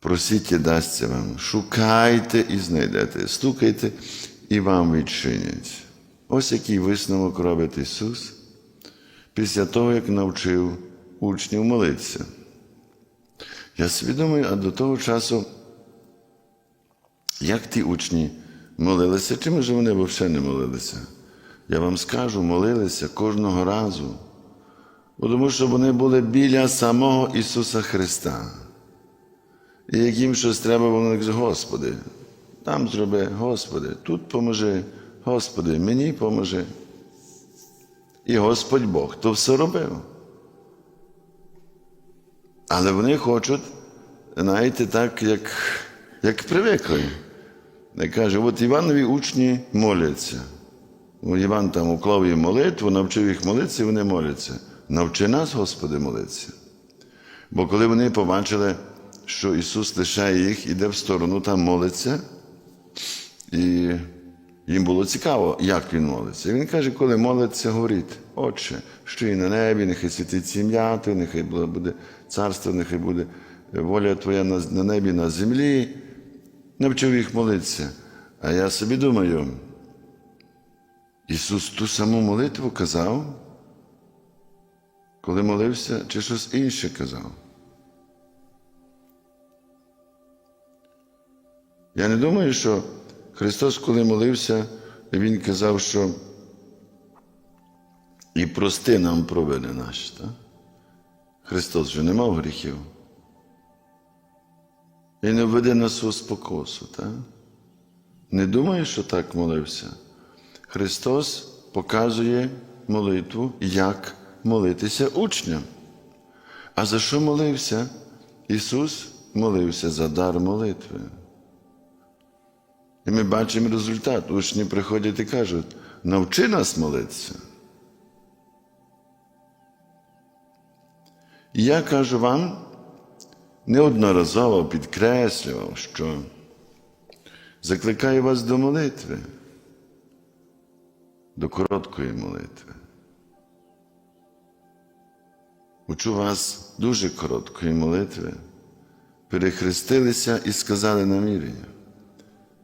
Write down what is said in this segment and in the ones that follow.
Просіть і дасться вам, шукайте і знайдете, стукайте і вам відчинять. Ось який висновок робить Ісус після того, як навчив учнів молитися. Я думаю, а до того часу, як ті учні молилися, чи може вони взагалі не молилися? Я вам скажу, молилися кожного разу, тому що вони були біля самого Ісуса Христа. І як їм щось треба, вони кажуть, Господи, там зроби, Господи, тут поможи, Господи, мені поможи. І Господь Бог то все робив. Але вони хочуть, знаєте, так, як, як привикли. Я каже, от Іванові учні моляться. Іван там уклав їм молитву, навчив їх молитися, і вони моляться. Навчи нас, Господи, молитися. Бо коли вони побачили, що Ісус лишає їх, іде в сторону, там молиться, і їм було цікаво, як Він молиться. І Він каже, коли молиться, говорить, Отче, що і на небі, нехай святиться ім'я Твоє, нехай буде царство, нехай буде воля Твоя на небі, на землі. Навчив їх молитися. А я собі думаю, Ісус ту саму молитву казав, коли молився, чи щось інше казав. Я не думаю, що Христос, коли молився, Він казав, що і прости нам провини наші. Так? Христос вже не мав гріхів. І не введи нас у спокусу. Так? Не думаю, що так молився. Христос показує молитву, як молитися учням. А за що молився? Ісус молився за дар молитви. І ми бачимо результат. Учні приходять і кажуть, навчи нас молитися. І я кажу вам, неодноразово підкреслював, що закликаю вас до молитви, до короткої молитви. Учу вас дуже короткої молитви, перехрестилися і сказали намірення.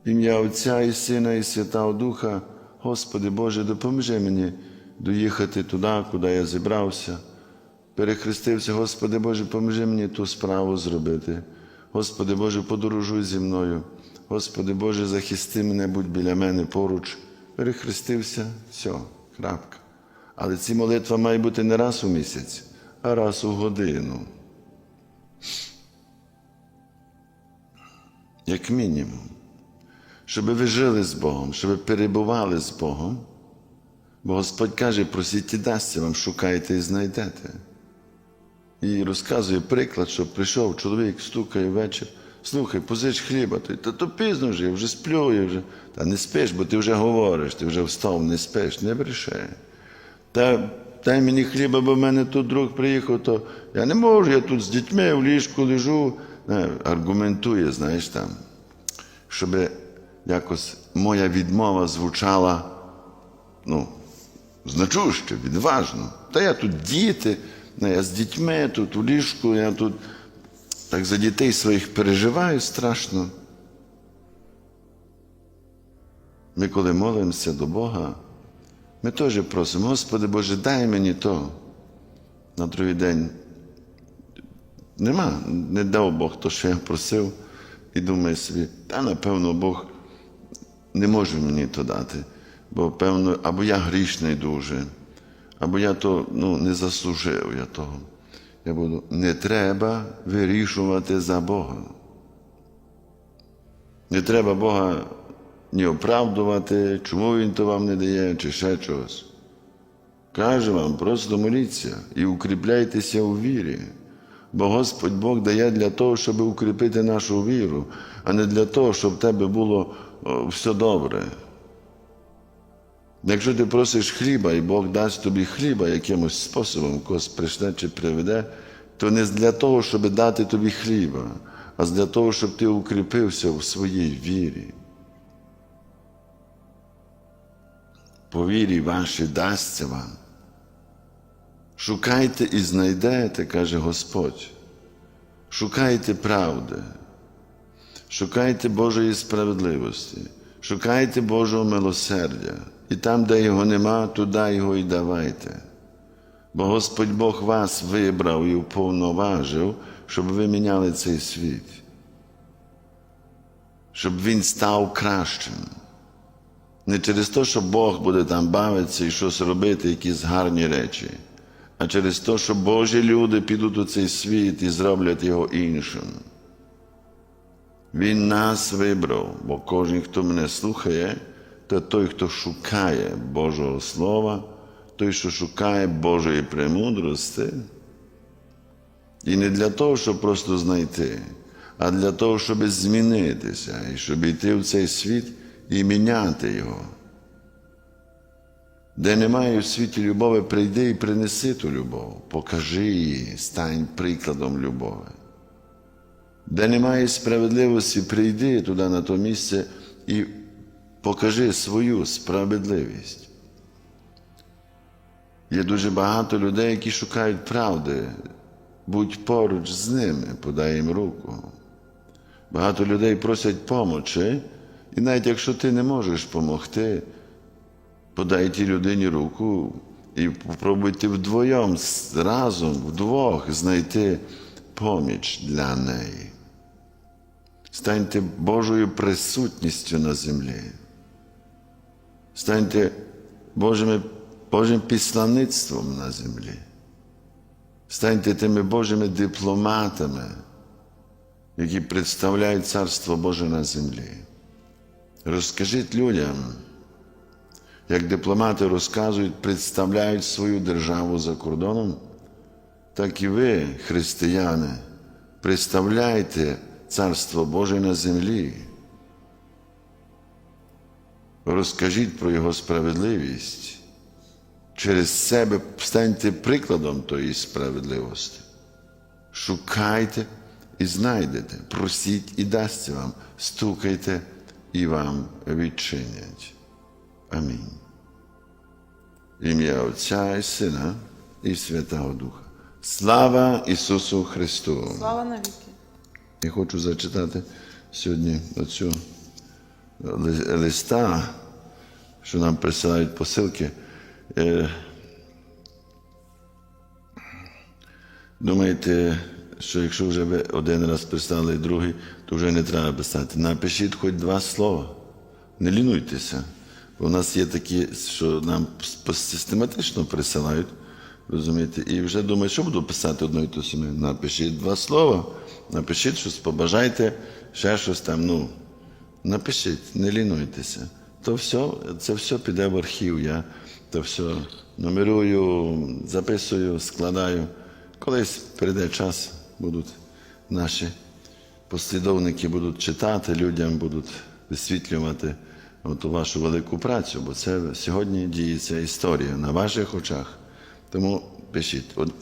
Ім'я Отця і Сина, і Святого Духа, Господи Боже, допоможи мені доїхати туди, куди я зібрався. Перехрестився, Господи Боже, поможи мені ту справу зробити. Господи Боже, подорожуй зі мною. Господи Боже, захисти мене, будь біля мене поруч. Перехрестився, все, крапка. Але ці молитва має бути не раз у місяць, а раз у годину. Як мінімум щоб ви жили з Богом, щоб ви перебували з Богом. Бо Господь каже, просіть і дасться вам, шукайте і знайдете. І розказує приклад, що прийшов чоловік, стукає вечір. Слухай, позич хліба, той, та то пізно вже, я вже сплю, я вже. Та не спиш, бо ти вже говориш, ти вже встав, не спиш, не бреши. Та дай мені хліба, бо в мене тут друг приїхав, то я не можу, я тут з дітьми в ліжку лежу. Аргументує, знаєш там, щоб якось моя відмова звучала ну, значуще, відважно. Та я тут діти, ну, я з дітьми тут у ліжку, я тут так за дітей своїх переживаю страшно. Ми, коли молимося до Бога, ми теж просимо, Господи Боже, дай мені то. На другий день нема, не дав Бог то, що я просив, і думаю собі, та напевно Бог не може мені то дати, бо певно, або я грішний дуже, або я то ну, не заслужив я того. Я буду, не треба вирішувати за Бога. Не треба Бога ні оправдувати, чому Він то вам не дає, чи ще чогось. Каже вам, просто моліться і укріпляйтеся у вірі. Бо Господь Бог дає для того, щоб укріпити нашу віру, а не для того, щоб в тебе було все добре. Якщо ти просиш хліба, і Бог дасть тобі хліба якимось способом, когось прийшне чи приведе, то не для того, щоб дати тобі хліба, а для того, щоб ти укріпився в своїй вірі. По вірі вашій дасться вам. Шукайте і знайдете, каже Господь. Шукайте правди, Шукайте Божої справедливості, шукайте Божого милосердя, і там, де його нема, туди його і давайте. Бо Господь Бог вас вибрав і уповноважив, щоб ви міняли цей світ, щоб він став кращим. Не через те, що Бог буде там бавитися і щось робити, якісь гарні речі, а через те, що Божі люди підуть у цей світ і зроблять його іншим. Він нас вибрав, бо кожен, хто мене слухає, то той, хто шукає Божого Слова, той, що шукає Божої премудрості. І не для того, щоб просто знайти, а для того, щоб змінитися і щоб йти в цей світ і міняти його. Де немає в світі любові, прийди і принеси ту любов, покажи її, стань прикладом любові. Де немає справедливості, прийди туди на то місце і покажи свою справедливість. Є дуже багато людей, які шукають правди. Будь поруч з ними, подай їм руку. Багато людей просять помочі, і навіть якщо ти не можеш допомогти, подай тій людині руку і попробуйте вдвоєм, разом, вдвох знайти поміч для неї. Станьте Божою присутністю на землі. Станьте Божими, Божим післаництвом на землі. Станьте тими Божими дипломатами, які представляють Царство Боже на землі. Розкажіть людям, як дипломати розказують, представляють свою державу за кордоном, так і ви, християни, представляйте Царство Боже на землі. Розкажіть про Його справедливість. Через себе станьте прикладом тої справедливості. Шукайте і знайдете, просіть і дасться вам, стукайте і вам відчинять. Амінь. Ім'я Отця і Сина і Святого Духа. Слава Ісусу Христу! Слава навіки. Я хочу зачитати сьогодні оцю листа, що нам присилають посилки. Е, Думаєте, що якщо вже ви один раз прислали другий, то вже не треба писати. Напишіть хоч два слова. Не лінуйтеся. В нас є такі, що нам систематично присилають, розумієте, і вже думають, що буду писати одно і те саме. Напишіть два слова, напишіть щось, побажайте, ще щось там. Ну, напишіть, не лінуйтеся. То все, це все піде в архів. Я то все нумерую, записую, складаю. Колись прийде час, будуть наші послідовники будуть читати, людям будуть висвітлювати ту вашу велику працю, бо це сьогодні діється історія на ваших очах. Тому пишіть, от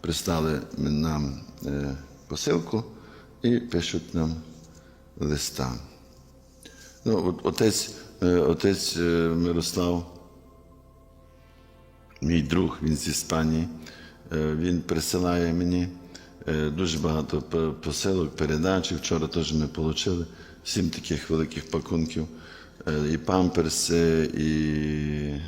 пристали нам е, посилку і пишуть нам листа. Ну, от, отець, е, отець е, Мирослав, мій друг, він з Іспанії, він присилає мені дуже багато посилок, передач. Вчора теж ми отримали сім таких великих пакунків. Е, І памперси, і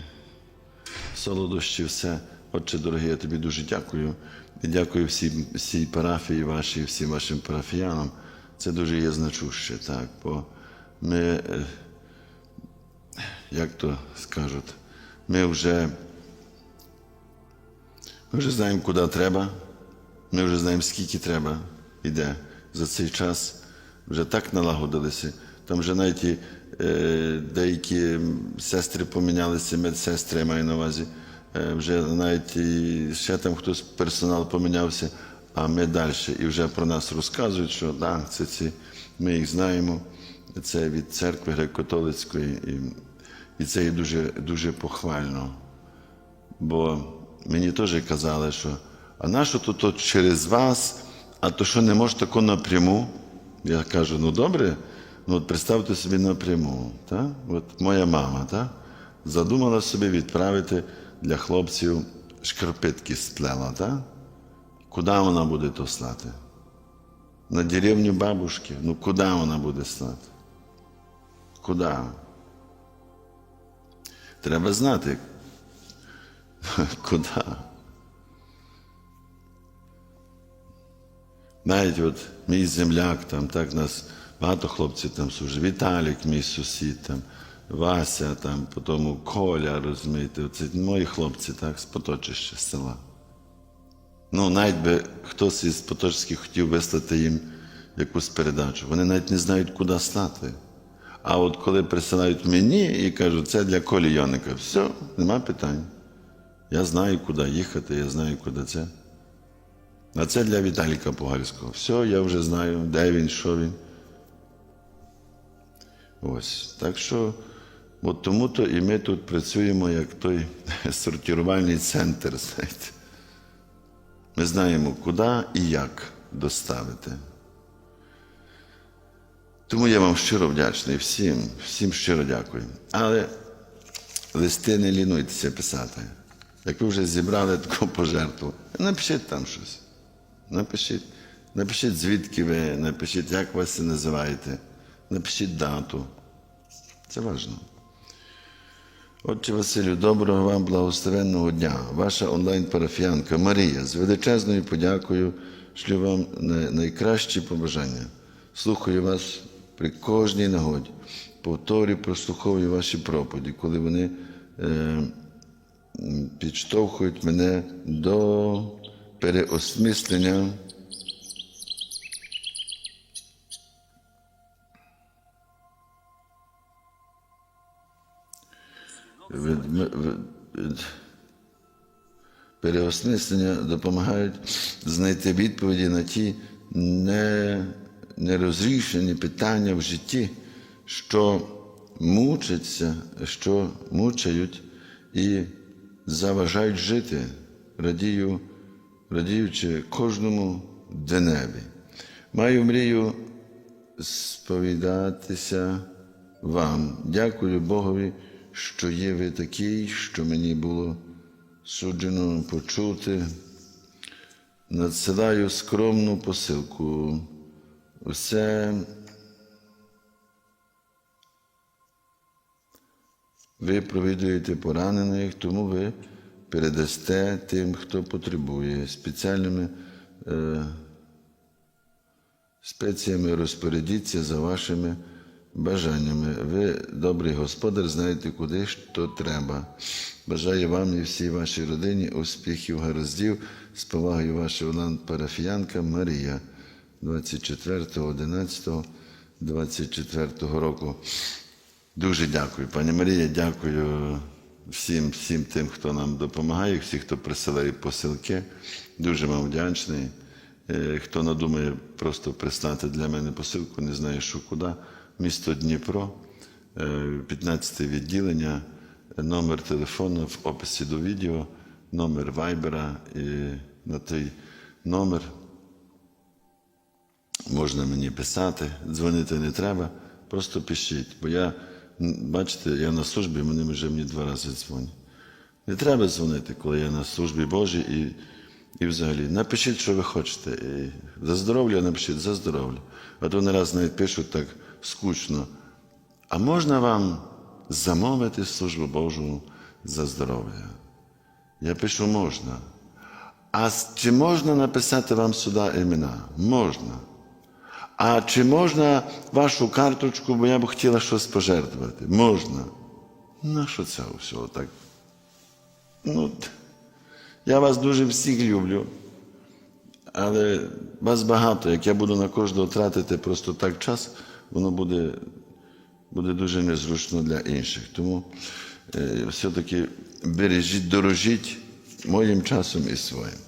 солодощі, все. Отче, дорогий, я тобі дуже дякую. І дякую всім, всій парафії вашій, всім вашим парафіянам. Це дуже є значуще, так. Бо ми, е, як то скажуть, ми вже, ми вже знаємо, куди треба, ми вже знаємо, скільки треба іде за цей час. Вже так налагодилися. Там вже навіть деякі сестри помінялися, медсестри, я маю на увазі. Е, вже навіть ще там хтось персонал помінявся, а ми далі. І вже про нас розказують, що да, це ці, ми їх знаємо. Це від церкви греко-католицької. І, і це є дуже, дуже похвально. Бо мені теж казали, що а нащо то, то через вас, а то що не може тако напряму? Я кажу, ну добре, ну от представте собі напряму. Та? От моя мама та? задумала собі відправити для хлопців шкарпетки сплела. Та? Куди вона буде то слати? на деревню бабушки. Ну куди вона буде стати? Куди? Треба знати, куди. Навіть от мій земляк, там так нас багато хлопців там служить. Віталік, мій сусід, там, Вася, там, потім Коля, розумієте, це мої хлопці, так, з Поточища, села. Ну, навіть би хтось із Поточських хотів вислати їм якусь передачу. Вони навіть не знають, куди стати. А от коли присилають мені і кажуть, це для Колі Йоника, все, нема питань. Я знаю, куди їхати, я знаю, куди це. А це для Віталіка Пугальського. Все, я вже знаю, де він, що він. Ось. Так що, от тому-то і ми тут працюємо як той сортувальний центр, знаєте. Ми знаємо, куди і як доставити. Тому я вам щиро вдячний всім, всім щиро дякую. Але листи не лінуйтеся писати. Як ви вже зібрали таку пожертву, напишіть там щось. Напишіть, напишіть, звідки ви, напишіть, як вас це називаєте, напишіть дату. Це важливо. Отче Василю, доброго вам благословенного дня. Ваша онлайн-парафіянка Марія з величезною подякою шлю вам найкращі побажання. Слухаю вас при кожній нагоді. Повторюю, прослуховую ваші проповіді, коли вони е, підштовхують мене до переосмислення. Переосмислення допомагають знайти відповіді на ті не, нерозрішені питання в житті, що мучаться, що мучають і заважають жити, радію, радіючи кожному деневі. Маю мрію сповідатися вам. Дякую Богові, що є ви такий, що мені було суджено почути. Надсилаю скромну посилку. Усе ви провідуєте поранених, тому ви передасте тим, хто потребує спеціальними. Е, спеціями розпорядіться за вашими бажаннями. Ви, добрий господар, знаєте, куди що треба. Бажаю вам і всій вашій родині успіхів, гараздів. З повагою ваша Олан парафіянка Марія 24.11.24 року. Дуже дякую, пані Марія, дякую всім, всім тим, хто нам допомагає, всім, хто присилає посилки. Дуже вам вдячний. Е, Хто надумає просто прислати для мене посилку, не знає, що куди. Місто Дніпро, е, 15 відділення, номер телефону в описі до відео, номер вайбера. І на той номер можна мені писати, дзвонити не треба, просто пишіть. Бо я, бачите, я на службі, вони вже мені два рази дзвонять. Не треба дзвонити, коли я на службі Божій і, і взагалі. Напишіть, що ви хочете. І за здоров'я напишіть за здоров'я. А то не раз навіть пишуть так скучно. А можна вам замовити службу Божу за здоров'я? Я пишу можна. А чи можна написати вам сюди імена? Можна. А чи можна вашу карточку, бо я б хотіла щось пожертвувати? Можна. На що це все так? Ну, я вас дуже всіх люблю, але вас багато. Як я буду на кожного тратити просто так час, воно буде, буде дуже незручно для інших. Тому е, все-таки бережіть, дорожіть моїм часом і своїм.